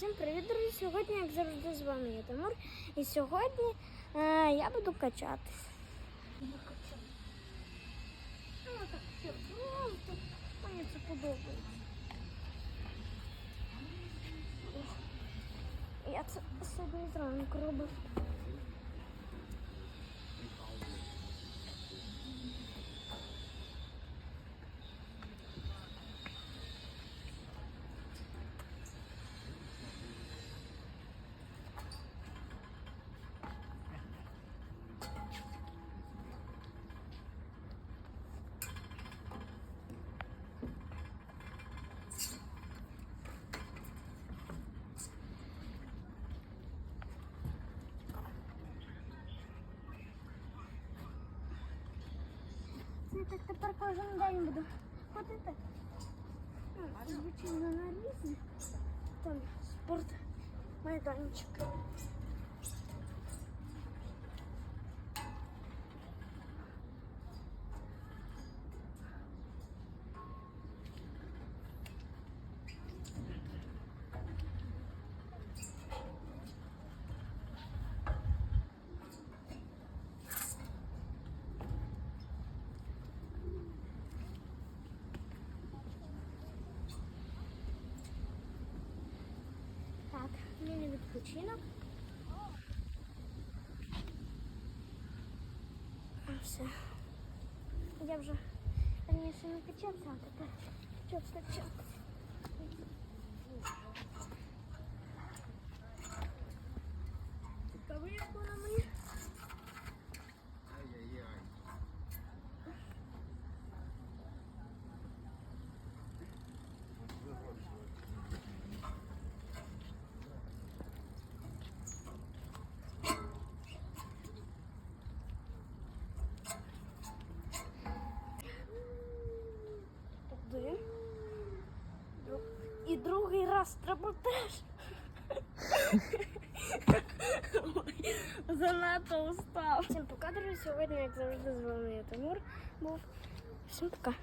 Всім привіт, друзі! Сьогодні, як завжди, з вами я Тимур. І сьогодні е, я буду качатись. Мені це подобається. Я це собі зранку робив. Я так тепер кожен день буду ходити. Звичайно, на різні. Там спорт майданчик. Так, мені відпочинок. А, Все. Я вже раніше не качався, а тепер почав качатися. другий раз треба теж. Ой, Занадто устав. Всім пока, друзі. Сьогодні, як завжди, з вами я Тимур був. Всім пока.